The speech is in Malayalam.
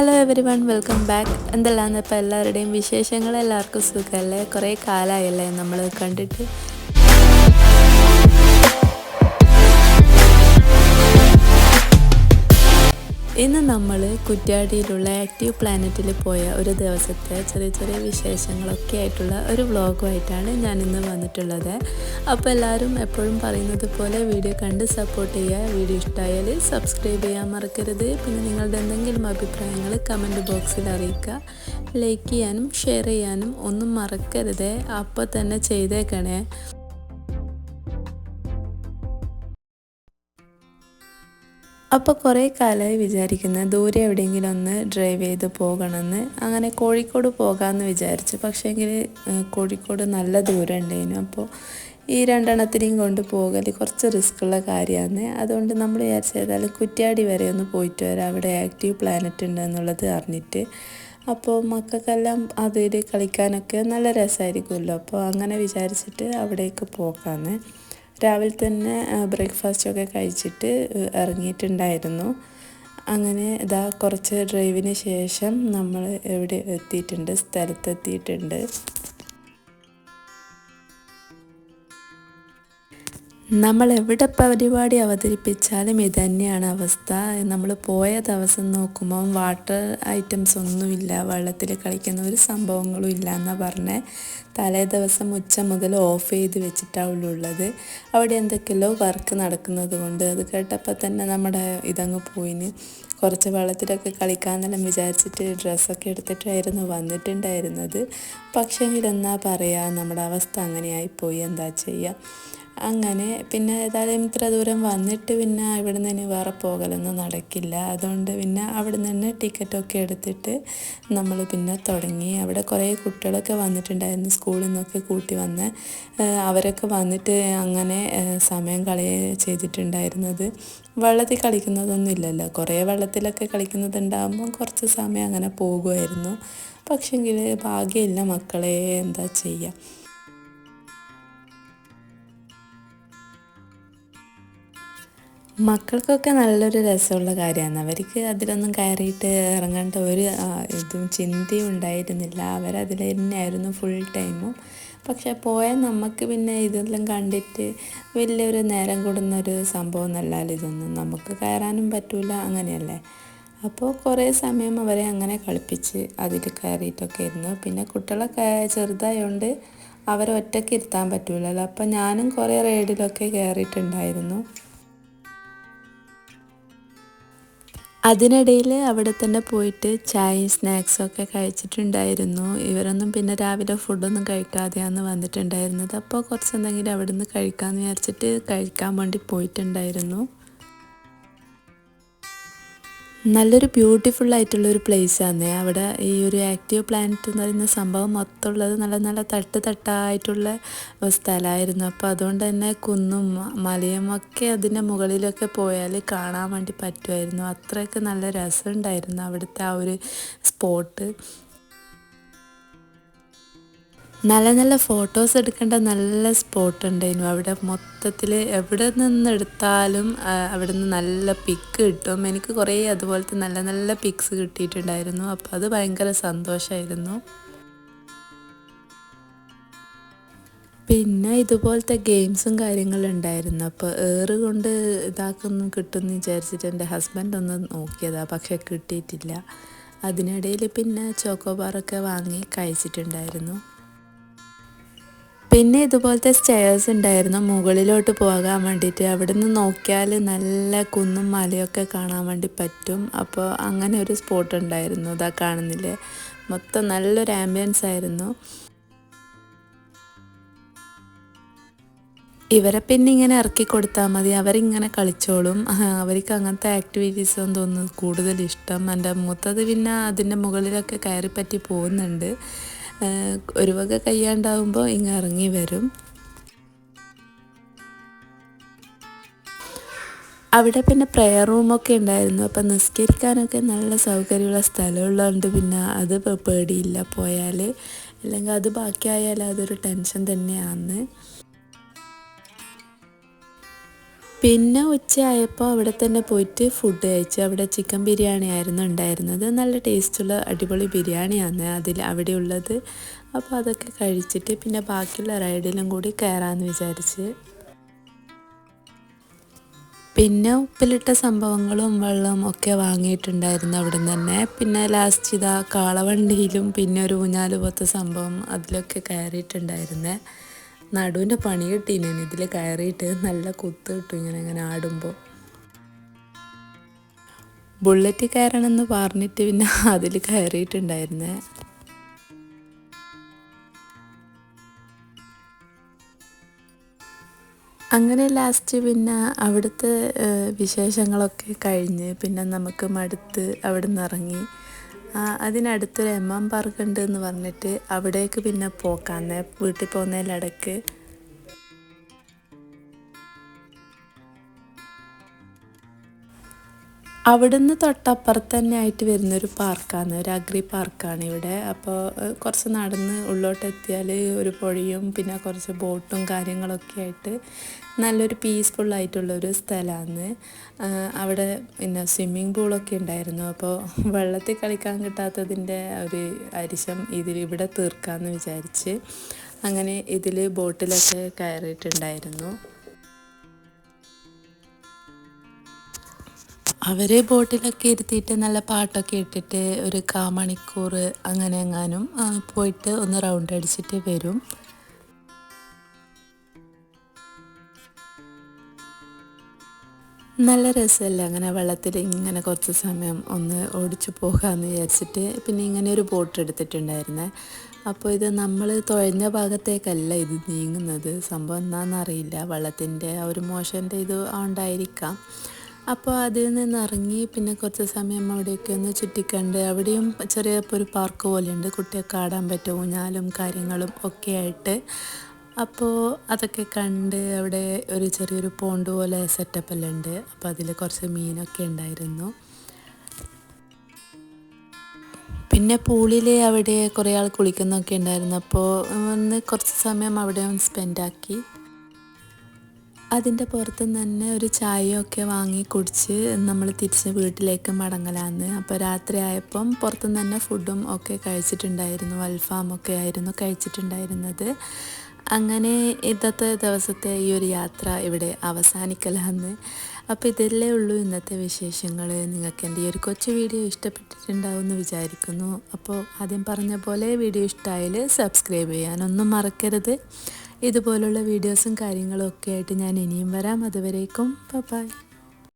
Hello everyone welcome back എന്തെല്ലാന്ന് ഇപ്പോൾ എല്ലാവരുടെയും വിശേഷങ്ങൾ എല്ലാവർക്കും സുഖമല്ലേ? കുറേ കാലമായല്ലേ നമ്മൾ കണ്ടിട്ട്. ഇന്ന് നമ്മൾ കുറ്റ്യാടിയിലുള്ള ആക്റ്റീവ് പ്ലാനറ്റിൽ പോയ ഒരു ദിവസത്തെ ചെറിയ ചെറിയ വിശേഷങ്ങളൊക്കെ ആയിട്ടുള്ള ഒരു വ്ളോഗുമായിട്ടാണ് ഞാൻ ഇന്ന് വന്നിട്ടുള്ളത്. അപ്പോൾ എല്ലാവരും എപ്പോഴും പറയുന്നത് പോലെ വീഡിയോ കണ്ട് സപ്പോർട്ട് ചെയ്യുക. വീഡിയോ ഇഷ്ടമായാൽ സബ്സ്ക്രൈബ് ചെയ്യാൻ മറക്കരുത്. പിന്നെ നിങ്ങളുടെ എന്തെങ്കിലും അഭിപ്രായങ്ങൾ കമന്റ് ബോക്സിൽ അറിയിക്കുക. ലൈക്ക് ചെയ്യാനും ഷെയർ ചെയ്യാനും ഒന്നും മറക്കരുത്. അപ്പോൾ തന്നെ ചെയ്തേക്കണേ. അപ്പോൾ കുറേ കാലമായി വിചാരിക്കുന്ന. ദൂരെ എവിടെയെങ്കിലും ഒന്ന് ഡ്രൈവ് ചെയ്ത് പോകണമെന്ന് അങ്ങനെ കോഴിക്കോട് പോകാമെന്ന് വിചാരിച്ചു. പക്ഷേങ്കിൽ കോഴിക്കോട് നല്ല ദൂരം ഉണ്ടായിരുന്നു അപ്പോൾ ഈ രണ്ടെണ്ണത്തിനെയും കൊണ്ട് പോകൽ കുറച്ച് റിസ്ക്കുള്ള കാര്യമാണ് അതുകൊണ്ട് നമ്മൾ വിചാരിച്ചതാൽ കുറ്റ്യാടി വരെ ഒന്ന് പോയിട്ട് വരാം. അവിടെ ആക്റ്റീവ് പ്ലാനറ്റ് ഉണ്ട് എന്നുള്ളത് അറിഞ്ഞിട്ട്. അപ്പോൾ മക്കൾക്കെല്ലാം അതിൽ കളിക്കാനൊക്കെ നല്ല രസമായിരിക്കുമല്ലോ അപ്പോൾ അങ്ങനെ വിചാരിച്ചിട്ട് അവിടേക്ക് പോകാമെന്ന് രാവിലെ തന്നെ ബ്രേക്ക്ഫാസ്റ്റൊക്കെ കഴിച്ചിട്ട് ഇറങ്ങിയിട്ടുണ്ടായിരുന്നു. അങ്ങനെ ഇതാ കുറച്ച് ഡ്രൈവിന് ശേഷം നമ്മൾ എവിടെ എത്തിയിട്ടുണ്ട്? സ്ഥലത്തെത്തിയിട്ടുണ്ട്. നമ്മൾ എവിടെ പരിപാടി അവതരിപ്പിച്ചാലും ഇത് തന്നെയാണ് അവസ്ഥ. നമ്മൾ പോയ ദിവസം നോക്കുമ്പം വാട്ടർ ഐറ്റംസ് ഒന്നുമില്ല. വെള്ളത്തിൽ കളിക്കുന്ന ഒരു സംഭവങ്ങളും ഇല്ല എന്നാണ് പറഞ്ഞത് തലേ ദിവസം ഉച്ച മുതൽ ഓഫ് ചെയ്ത് വെച്ചിട്ടാണ് ഉള്ളത്. അവിടെ എന്തൊക്കെയല്ലോ വർക്ക് നടക്കുന്നത് കൊണ്ട് അത് കേട്ടപ്പോൾ തന്നെ നമ്മുടെ ഇതങ്ങ് പോയിന്. കുറച്ച് വെള്ളത്തിലൊക്കെ കളിക്കാന്നെല്ലാം വിചാരിച്ചിട്ട് ഡ്രസ്സൊക്കെ എടുത്തിട്ടായിരുന്നു വന്നിട്ടുണ്ടായിരുന്നത്. പക്ഷേ എന്നാ പറയുക നമ്മുടെ അവസ്ഥ അങ്ങനെയായിപ്പോയി എന്താ ചെയ്യുക അങ്ങനെ പിന്നെ ഏതായാലും ഇത്ര ദൂരം വന്നിട്ട് പിന്നെ ഇവിടെ നിന്ന് വേറെ പോകലൊന്നും നടക്കില്ല. അതുകൊണ്ട് പിന്നെ അവിടെ നിന്ന് ടിക്കറ്റൊക്കെ എടുത്തിട്ട് നമ്മൾ പിന്നെ തുടങ്ങി. അവിടെ കുറേ കുട്ടികളൊക്കെ വന്നിട്ടുണ്ടായിരുന്നു സ്കൂളിൽ നിന്നൊക്കെ കൂട്ടി വന്ന്. അവരൊക്കെ വന്നിട്ട് അങ്ങനെ സമയം കളയ ചെയ്തിട്ടുണ്ടായിരുന്നത്. വെള്ളത്തിൽ കളിക്കുന്നതൊന്നും ഇല്ലല്ലോ. കുറേ വെള്ളത്തിലൊക്കെ കളിക്കുന്നതുണ്ടാകുമ്പോൾ കുറച്ച് സമയം അങ്ങനെ പോകുമായിരുന്നു. പക്ഷെങ്കിൽ ഭാഗ്യമില്ല മക്കളെ എന്താ ചെയ്യുക മക്കൾക്കൊക്കെ നല്ലൊരു രസമുള്ള കാര്യമാണ്. അവർക്ക് അതിലൊന്നും കയറിയിട്ട് ഇറങ്ങേണ്ട ഒരു ഇതും ചിന്തയും ഉണ്ടായിരുന്നില്ല. അവരതിൽ തന്നെയായിരുന്നു ഫുൾ ടൈമും പക്ഷെ പോയാൽ നമുക്ക് പിന്നെ ഇതെല്ലാം കണ്ടിട്ട് വലിയൊരു നേരം കൂടുന്നൊരു സംഭവം എന്നല്ലാലും ഇതൊന്നും നമുക്ക് കയറാനും പറ്റില്ല അങ്ങനെയല്ലേ? അപ്പോൾ കുറേ സമയം അവരെ അങ്ങനെ കളിപ്പിച്ച് അതിൽ കയറിയിട്ടൊക്കെ ഇരുന്നു. പിന്നെ കുട്ടികളൊക്കെ ചെറുതായതുകൊണ്ട് അവരെ ഒറ്റയ്ക്ക് ഇരുത്താൻ പറ്റില്ലല്ലോ അപ്പോൾ ഞാനും കുറേ റൈഡിലൊക്കെ കയറിയിട്ടുണ്ടായിരുന്നു. അതിനിടയിൽ അവിടെ തന്നെ പോയിട്ട് ചായയും സ്നാക്സൊക്കെ കഴിച്ചിട്ടുണ്ടായിരുന്നു. ഇവരൊന്നും പിന്നെ രാവിലെ ഫുഡൊന്നും കഴിക്കാതെയാണ് വന്നിട്ടുണ്ടായിരുന്നത്. അപ്പോൾ കുറച്ച് എന്തെങ്കിലും അവിടെ നിന്ന് കഴിക്കാമെന്ന് വിചാരിച്ചിട്ട് കഴിക്കാൻ വേണ്ടി പോയിട്ടുണ്ടായിരുന്നു. നല്ലൊരു ബ്യൂട്ടിഫുൾ ആയിട്ടുള്ള ഒരു പ്ലേസാണ് അവിടെ ഈ ഒരു ആക്റ്റീവ് പ്ലാനറ്റ് എന്ന് പറയുന്ന സംഭവം മൊത്തമുള്ളത് നല്ല നല്ല തട്ട് തട്ടായിട്ടുള്ള സ്ഥലമായിരുന്നു. അപ്പോൾ അതുകൊണ്ട് തന്നെ കുന്നും മലയും ഒക്കെ അതിന്റെ മുകളിലൊക്കെ പോയാൽ കാണാൻ വേണ്ടി പറ്റുമായിരുന്നു. അത്രയൊക്കെ നല്ല രസമുണ്ടായിരുന്നു അവിടുത്തെ ആ ഒരു സ്പോട്ട് നല്ല നല്ല ഫോട്ടോസ് എടുക്കേണ്ട നല്ല സ്പോട്ട് ഉണ്ടായിരുന്നു. അവിടെ മൊത്തത്തിൽ എവിടെ നിന്ന് എടുത്താലും അവിടെ നിന്ന് നല്ല പിക്ക് കിട്ടും. എനിക്ക് കുറേ അതുപോലത്തെ നല്ല നല്ല പിക്സ് കിട്ടിയിട്ടുണ്ടായിരുന്നു. അപ്പോൾ അത് ഭയങ്കര സന്തോഷമായിരുന്നു പിന്നെ ഇതുപോലത്തെ ഗെയിംസും കാര്യങ്ങളും ഉണ്ടായിരുന്നു. അപ്പോൾ ഏറ് കൊണ്ട് ഇതാക്കുന്നു കിട്ടുമെന്ന് വിചാരിച്ചിട്ട് എന്റെ ഹസ്ബൻഡ് ഒന്ന് നോക്കിയതാ പക്ഷെ കിട്ടിയിട്ടില്ല. അതിനിടയിൽ പിന്നെ ചോക്കോബാറൊക്കെ വാങ്ങി കഴിച്ചിട്ടുണ്ടായിരുന്നു. പിന്നെ ഇതുപോലത്തെ സ്റ്റെയർസ് ഉണ്ടായിരുന്നു. മുകളിലോട്ട് പോകാൻ വേണ്ടിയിട്ട് അവിടെ നിന്ന് നോക്കിയാൽ നല്ല കുന്നും മലയൊക്കെ കാണാൻ വേണ്ടി പറ്റും. അപ്പോൾ അങ്ങനെ ഒരു സ്പോട്ട് ഉണ്ടായിരുന്നു. ഇതാ കാണുന്നില്ലേ? മൊത്തം നല്ലൊരു ആംബിയൻസ് ആയിരുന്നു. ഇവരെ പിന്നെ ഇങ്ങനെ ഇറക്കി കൊടുത്താൽ മതി. അവരിങ്ങനെ കളിച്ചോളും. അവർക്ക് അങ്ങനത്തെ ആക്ടിവിറ്റീസ് ഒന്നും തോന്നുന്നു. കൂടുതൽ ഇഷ്ടം. എന്റെ മൂത്തത് പിന്നെ അതിന്റെ മുകളിലൊക്കെ കയറിപ്പറ്റി പോകുന്നുണ്ട്. ഒരു വക കയ്യാണ്ടാവുമ്പോൾ ഇങ്ങ് ഇറങ്ങി വരും. അവിടെ പിന്നെ പ്രെയർ റൂമൊക്കെ ഉണ്ടായിരുന്നു. അപ്പം നിസ്കരിക്കാനൊക്കെ നല്ല സൗകര്യമുള്ള സ്ഥലമുള്ളതുകൊണ്ട് പിന്നെ അത് പേടിയില്ല പോയാൽ അല്ലെങ്കിൽ അത് ബാക്കിയായാൽ അതൊരു ടെൻഷൻ തന്നെയാണ്. പിന്നെ ഉച്ചയായപ്പോൾ അവിടെ തന്നെ പോയിട്ട് ഫുഡ് കഴിച്ചു. അവിടെ ചിക്കൻ ബിരിയാണി ആയിരുന്നു ഉണ്ടായിരുന്നത്. നല്ല ടേസ്റ്റുള്ള അടിപൊളി ബിരിയാണിയാണ് അതിൽ അവിടെ ഉള്ളത്. അപ്പോൾ അതൊക്കെ കഴിച്ചിട്ട് പിന്നെ ബാക്കിയുള്ള റൈഡിലും കൂടി കയറാമെന്ന് വിചാരിച്ച്. പിന്നെ ഉപ്പിലിട്ട സംഭവങ്ങളും വെള്ളവും ഒക്കെ വാങ്ങിയിട്ടുണ്ടായിരുന്നു അവിടെ നിന്ന് തന്നെ. പിന്നെ ലാസ്റ്റ് ഇതാ കാളവണ്ടിയിലും പിന്നെ ഒരു ഊഞ്ഞാൽ പോലത്തെ സംഭവം അതിലൊക്കെ കയറിയിട്ടുണ്ടായിരുന്നേ. നടുവിന്റെ പണി കിട്ടീനു ഇതിൽ കയറിയിട്ട് നല്ല കുത്ത് കിട്ടും. ഇങ്ങനെ ഇങ്ങനെ ആടുമ്പോൾ. ബുള്ളറ്റ് കയറണമെന്ന് പറഞ്ഞിട്ട് പിന്നെ അതിൽ കയറിയിട്ടുണ്ടായിരുന്നേ. അങ്ങനെ ലാസ്റ്റ് പിന്നെ അവിടുത്തെ വിശേഷങ്ങളൊക്കെ കഴിഞ്ഞ് പിന്നെ നമുക്ക് മടുത്ത് അവിടെ നിന്ന് ഇറങ്ങി. അതിനടുത്തൊരു എം എം പാർക്ക് ഉണ്ട് എന്ന് പറഞ്ഞിട്ട് അവിടേക്ക് പിന്നെ പോക്കാന്ന്. വീട്ടിൽ പോകുന്നതിലിടക്ക് അവിടുന്ന് തൊട്ടപ്പുറത്ത് തന്നെ ആയിട്ട് വരുന്നൊരു പാർക്കാണ് ഒരു അഗ്രി പാർക്കാണ് ഇവിടെ. അപ്പോൾ കുറച്ച് നടന്ന് ഉള്ളോട്ടെത്തിയാൽ ഒരു പുഴയും പിന്നെ കുറച്ച് ബോട്ടും കാര്യങ്ങളൊക്കെ ആയിട്ട് നല്ലൊരു ഒരു സ്ഥലമാണ്. അവിടെ പിന്നെ സ്വിമ്മിങ് പൂളൊക്കെ ഉണ്ടായിരുന്നു. അപ്പോൾ വെള്ളത്തിൽ കളിക്കാൻ കിട്ടാത്തതിന്റെ ഒരു അരിശം ഇതിൽ ഇവിടെ തീർക്കാമെന്ന് വിചാരിച്ച് അങ്ങനെ ഇതിൽ ബോട്ടിലൊക്കെ കയറിയിട്ടുണ്ടായിരുന്നു. അവർ ബോട്ടിലൊക്കെ ഇരുത്തിയിട്ട് നല്ല പാട്ടൊക്കെ ഇട്ടിട്ട് ഒരു കാ മണിക്കൂർ അങ്ങനെ എങ്ങാനും പോയിട്ട് ഒന്ന് റൗണ്ട് അടിച്ചിട്ട് വരും. നല്ല രസമല്ലേ അങ്ങനെ വെള്ളത്തിൽ ഇങ്ങനെ കുറച്ച് സമയം ഒന്ന് ഓടിച്ചു പോകാമെന്ന് വിചാരിച്ചിട്ട് പിന്നെ ഇങ്ങനെ ഒരു ബോട്ട് എടുത്തിട്ടുണ്ടായിരുന്നെ. അപ്പോൾ ഇത് നമ്മൾ തുഴഞ്ഞ ഭാഗത്തേക്കല്ല ഇത് നീങ്ങുന്നത്. സംഭവം എന്താണെന്നറിയില്ല വെള്ളത്തിന്റെ ആ ഒരു മോശന്റെ ഇത് ഉണ്ടായിരിക്കാം അപ്പോൾ അതിൽ നിന്ന് ഇറങ്ങി പിന്നെ കുറച്ച് സമയം അവിടെയൊക്കെ ഒന്ന് ചുറ്റിക്കണ്ട്. അവിടെയും ചെറിയ ഒരു പാർക്ക് പോലെയുണ്ട്. കുട്ടിയൊക്കെ ആടാൻ പറ്റും ഊഞ്ഞാലും കാര്യങ്ങളും ഒക്കെ ആയിട്ട്. അപ്പോൾ അതൊക്കെ കണ്ട് അവിടെ ഒരു ചെറിയൊരു പോണ്ട് പോലെ സെറ്റപ്പ് എല്ലാം ഉണ്ട്. അപ്പോൾ അതിൽ കുറച്ച് മീനൊക്കെ ഉണ്ടായിരുന്നു. പിന്നെ പൂളിൽ അവിടെ കുറേ ആൾ കുളിക്കുന്നൊക്കെ ഉണ്ടായിരുന്നു. അപ്പോൾ ഒന്ന് കുറച്ച് സമയം അവിടെ സ്പെൻഡാക്കി അതിന്റെ പുറത്ത് തന്നെ ഒരു ചായയൊക്കെ വാങ്ങി കുടിച്ച് നമ്മൾ തിരിച്ച് വീട്ടിലേക്ക് മടങ്ങലാന്ന്. അപ്പോൾ രാത്രിയായപ്പം പുറത്തു തന്നെ ഫുഡും ഒക്കെ കഴിച്ചിട്ടുണ്ടായിരുന്നു. അൽഫാമൊക്കെ ആയിരുന്നു കഴിച്ചിട്ടുണ്ടായിരുന്നത്. അങ്ങനെ ഇന്നത്തെ ദിവസത്തെ ഈ ഒരു യാത്ര ഇവിടെ അവസാനിക്കലാന്ന്. അപ്പോൾ ഇതല്ലേ ഉള്ളൂ ഇന്നത്തെ വിശേഷങ്ങൾ നിങ്ങൾക്ക് എന്റെ ഈ ഒരു കൊച്ചു വീഡിയോ ഇഷ്ടപ്പെട്ടിട്ടുണ്ടാവും എന്ന് വിചാരിക്കുന്നു. അപ്പോൾ ആദ്യം പറഞ്ഞ പോലെ വീഡിയോ ഇഷ്ടമായാൽ സബ്സ്ക്രൈബ് ചെയ്യാനൊന്നും മറക്കരുത്. ഇതുപോലുള്ള വീഡിയോസും കാര്യങ്ങളും ഒക്കെ ആയിട്ട് ഞാൻ ഇനിയും വരാം. അതുവരേക്കും. ബൈ